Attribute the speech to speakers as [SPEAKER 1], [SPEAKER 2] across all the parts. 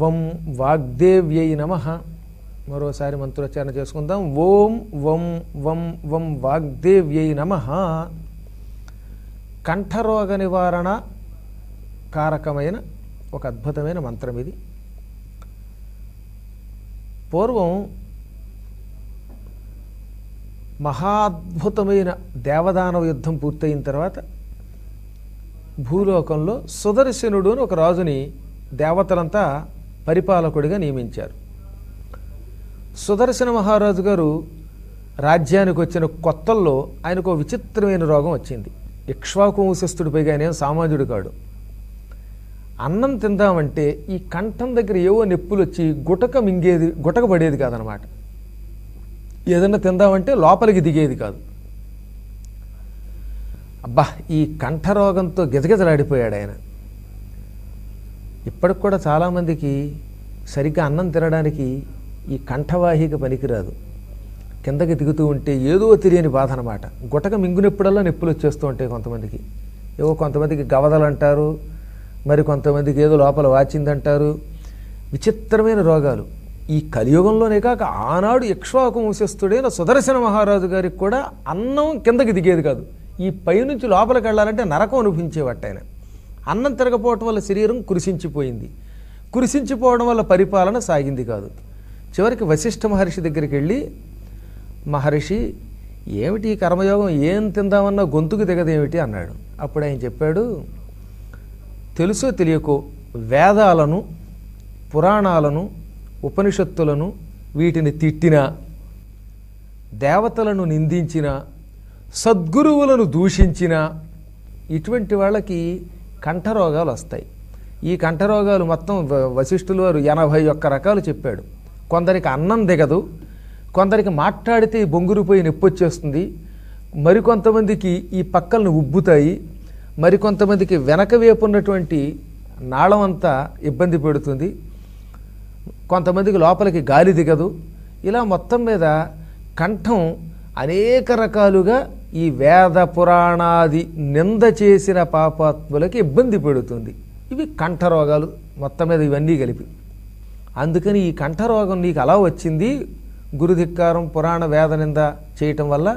[SPEAKER 1] వం వాగ్దేవ్యై నమ. మరోసారి మంత్రోచ్చారణ చేసుకుందాం. ఓం వం వం వం వాగ్దేవ్యై నమ. కంఠరోగ నివారణ కారకమైన ఒక అద్భుతమైన మంత్రం ఇది. పూర్వం మహాద్భుతమైన దేవదానవ యుద్ధం పూర్తయిన తర్వాత భూలోకంలో సుదర్శనుడు అని ఒక రాజుని దేవతలంతా పరిపాలకుడిగా నియమించారు. సుదర్శన మహారాజు గారు రాజ్యానికి వచ్చిన కొత్తల్లో ఆయనకు ఒక విచిత్రమైన రోగం వచ్చింది. ఇక్ష్వాకు వంశస్థుడి పైగా ఆయన ఏం కాడు. అన్నం తిందామంటే ఈ కంఠం దగ్గర ఏవో నొప్పులు వచ్చి గుటక మింగేది గుటక పడేది కాదనమాట. ఏదన్నా తిందామంటే లోపలికి దిగేది కాదు. అబ్బా ఈ కంఠరోగంతో గిజగిజలాడిపోయాడు ఆయన. ఇప్పటికి కూడా చాలామందికి సరిగ్గా అన్నం తినడానికి ఈ కంఠవాహిక పనికిరాదు. కిందకి దిగుతూ ఉంటే ఏదో తెలియని బాధ అనమాట గుటక మింగునప్పుడల్లా నొప్పులు వచ్చేస్తూ ఉంటాయి కొంతమందికి. ఏవో కొంతమందికి గవదలు అంటారు మరి కొంతమందికి ఏదో లోపల వాచిందంటారు. విచిత్రమైన రోగాలు. ఈ కలియుగంలోనే కాక ఆనాడు ఇక్ష్వాకు వంశస్థుడైన సుదర్శన మహారాజు గారికి కూడా అన్నం కిందకి దిగేది కాదు. ఈ పైనుంచి లోపలికి వెళ్ళాలంటే నరకం అనుభవించేవాట ఆయన. అన్నం తిరగపోవటం వల్ల శరీరం కురిసించిపోయింది. కురిసించిపోవడం వల్ల పరిపాలన సాగింది కాదు. చివరికి వశిష్ఠ మహర్షి దగ్గరికి వెళ్ళి మహర్షి ఏమిటి ఈ కర్మయోగం? ఏం తిందామన్నా గొంతుకు దిగదేమిటి? అన్నాడు. అప్పుడు ఆయన చెప్పాడు తెలుసో తెలియకో వేదాలను పురాణాలను ఉపనిషత్తులను వీటిని తిట్టిన దేవతలను నిందించిన సద్గురువులను దూషించిన ఇటువంటి వాళ్ళకి కంఠరోగాలు వస్తాయి. ఈ కంఠరోగాలు మొత్తం వశిష్ఠులు వారు ఎనభై ఒక్క రకాలు చెప్పాడు. కొందరికి అన్నం దిగదు కొందరికి మాట్లాడితే బొంగురిపోయి బొంగురుపోయి నొప్పి వచ్చేస్తుంది మరికొంతమందికి ఈ పక్కలను ఉబ్బుతాయి మరికొంతమందికి వెనక వైపు ఉన్నటువంటి నాళం అంతా ఇబ్బంది పెడుతుంది కొంతమందికి లోపలికి గాలి దిగదు. ఇలా మొత్తం మీద కంఠం అనేక రకాలుగా ఈ వేద పురాణాది నింద చేసిన పాపాత్ములకి ఇబ్బంది పెడుతుంది. ఇవి కంఠరోగాలు మొత్తం మీద ఇవన్నీ కలిపి. అందుకని ఈ కంఠరోగం నీకు అలా వచ్చింది గురుధిక్కారం పురాణ వేద నింద చేయటం వల్ల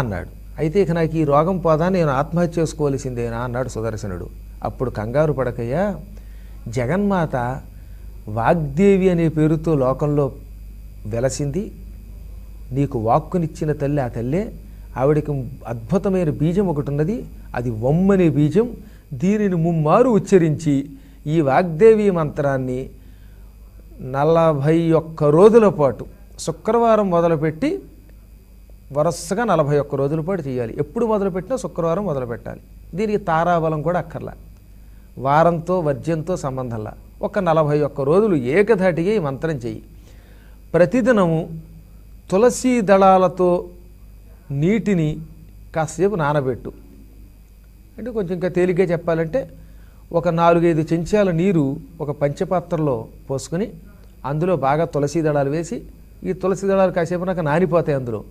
[SPEAKER 1] అన్నాడు. అయితే ఇక నాకు ఈ రోగం పోదా నేను ఆత్మహత్య చేసుకోవలసిందేనా అన్నాడు సుదర్శనుడు. అప్పుడు కంగారు పడకయ్యా జగన్మాత వాగ్దేవి అనే పేరుతో లోకంలో వెలసింది నీకు వాక్కునిచ్చిన తల్లి ఆ తల్లే ఆవిడకి అద్భుతమైన బీజం ఒకటి ఉన్నది. అది వమ్మనే బీజం. దీనిని ముమ్మారు ఉచ్చరించి ఈ వాగ్దేవి మంత్రాన్ని నలభై ఒక్క రోజుల పాటు శుక్రవారం మొదలుపెట్టి వరుసగా నలభై ఒక్క రోజుల పాటు చేయాలి. ఎప్పుడు మొదలుపెట్టినా శుక్రవారం మొదలుపెట్టాలి. దీనికి తారాబలం కూడా అక్కర్లా. వారంతో వర్జ్యంతో సంబంధంలా. ఒక నలభై ఒక్క రోజులు ఏకధాటిగా ఈ మంత్రం చెయ్యి ప్రతిదినము తులసీ దళాలతో నీటిని కాసేపు నానబెట్టు. అంటే కొంచెం ఇంకా తేలిగ్గా చెప్పాలంటే ఒక నాలుగైదు చెంచాల నీరు ఒక పంచపాత్రలో పోసుకొని అందులో బాగా తులసీ దళాలు వేసి ఈ తులసి దళాలు కాసేపు నాకు నానిపోతాయి అందులో.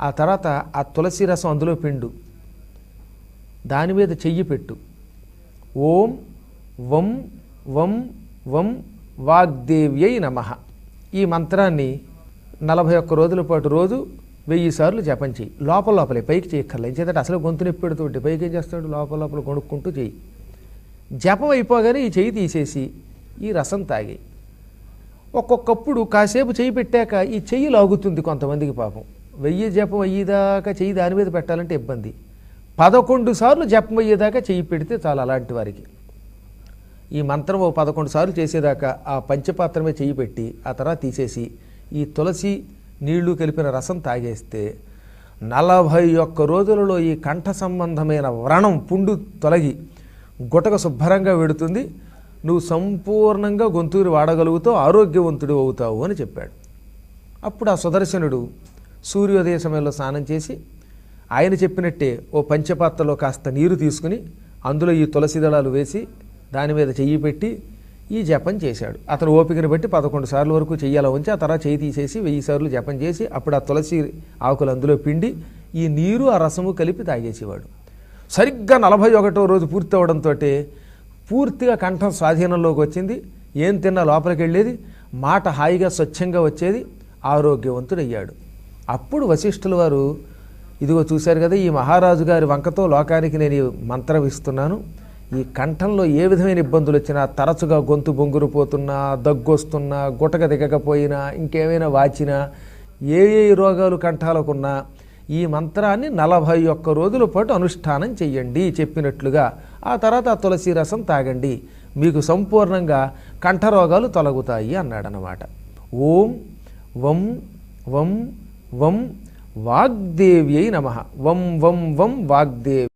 [SPEAKER 1] ఆ తర్వాత ఆ తులసి రసం అందులో పిండు. దాని మీద చెయ్యి పెట్టు. ఓం వం వం వం వాగ్దేవ్యై నమ. ఈ మంత్రాన్ని నలభై ఒక్క రోజుల పాటు రోజు వెయ్యి సార్లు జపం చెయ్యి. లోపల లోపలే పైకి చేయక్కర్లే. చేత అసలు గొంతు నొప్పి పెడుతుంటే పైకి ఏం చేస్తాడు? లోపల లోపల కొనుక్కుంటూ చెయ్యి. జపం అయిపోగానే ఈ చెయ్యి తీసేసి ఈ రసం తాగి. ఒక్కొక్కప్పుడు కాసేపు చేయి పెట్టాక ఈ చెయ్యి లాగుతుంది కొంతమందికి పాపం. వెయ్యి జపం అయ్యేదాకా చెయ్యి దాని మీద పెట్టాలంటే ఇబ్బంది. పదకొండు సార్లు జపం అయ్యేదాకా చెయ్యి పెడితే చాలు అలాంటి వారికి. ఈ మంత్రం ఓ పదకొండు సార్లు చేసేదాకా ఆ పంచపాత్రమే చెయ్యి పెట్టి ఆ తర్వాత తీసేసి ఈ తులసి నీళ్ళు కలిపిన రసం తాగేస్తే నలభై ఒక్క రోజులలో ఈ కంఠ సంబంధమైన వ్రణం పుండు తొలగి గుటక శుభ్రంగా వెడుతుంది. నువ్వు సంపూర్ణంగా గొంతుని వాడగలుగుతావు ఆరోగ్యవంతుడు అవుతావు అని చెప్పాడు. అప్పుడు ఆ సుదర్శనుడు సూర్యోదయ సమయంలో స్నానం చేసి ఆయన చెప్పినట్టే ఓ పంచపాత్రలో కాస్త నీరు తీసుకుని అందులో ఈ తులసి దళాలు వేసి దాని మీద చెయ్యి పెట్టి ఈ జపం చేశాడు. అతను ఓపికను బట్టి పదకొండు సార్లు వరకు చెయ్యాల ఉంచి ఆ తర్వాత చేయి తీసేసి వెయ్యి సార్లు జపం చేసి అప్పుడు ఆ తులసి ఆకులు అందులో పిండి ఈ నీరు ఆ రసము కలిపి తాగేసేవాడు. సరిగ్గా నలభై ఒకటో రోజు పూర్తి అవడంతో పూర్తిగా కంఠం స్వాధీనంలోకి వచ్చింది. ఏం తిన్నా లోపలికి వెళ్ళేది మాట హాయిగా స్వచ్ఛంగా వచ్చేది ఆరోగ్యవంతుడయ్యాడు. అప్పుడు వశిష్ఠుల వారు ఇదిగో చూశారు కదా ఈ మహారాజు గారి వంకతో లోకానికి నేను మంత్రం ఇస్తున్నాను. ఈ కంఠంలో ఏ విధమైన ఇబ్బందులు వచ్చినా తరచుగా గొంతు బొంగురు పోతున్నా దగ్గొస్తున్నా గుటక దిగకపోయినా ఇంకేమైనా వాచినా ఏ ఏ రోగాలు కంఠాలకున్నా ఈ మంత్రాన్ని నలభై ఒక్క రోజుల పాటు అనుష్ఠానం చెయ్యండి చెప్పినట్లుగా. ఆ తర్వాత ఆ తులసి రసం తాగండి. మీకు సంపూర్ణంగా కంఠరోగాలు తొలగుతాయి అన్నాడనమాట ఓం వం వం వం వాగ్దేవ్యై నమ. వం వం వం వాగ్దేవి